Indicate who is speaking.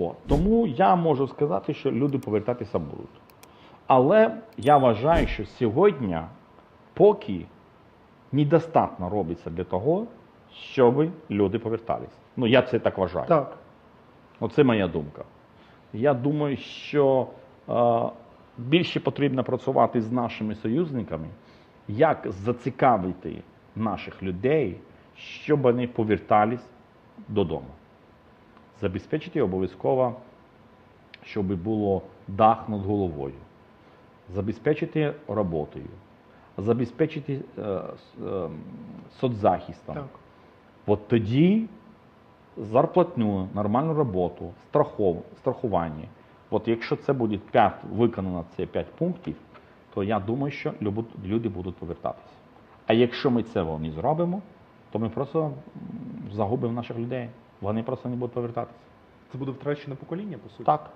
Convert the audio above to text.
Speaker 1: От. Тому я можу сказати, що люди повертатися будуть. Але я вважаю, що сьогодні поки недостатньо робиться для того, щоб люди поверталися. Ну, я це так вважаю.
Speaker 2: Так.
Speaker 1: Оце моя думка. Я думаю, що е, більше потрібно працювати з нашими союзниками, як зацікавити наших людей, щоб вони повертались додому. Забезпечити обов'язково, щоб було дах над головою, забезпечити роботою, забезпечити е, е, соцзахистом.
Speaker 2: Так.
Speaker 1: От тоді зарплатню, нормальну роботу, страхов, страхування. От якщо це буде 5, виконано ці 5 пунктів, то я думаю, що люди будуть повертатися. А якщо ми цього не зробимо, то ми просто загубимо наших людей. Вони просто не будуть повертатися.
Speaker 2: Це буде втрачене покоління, по суті.
Speaker 1: Так.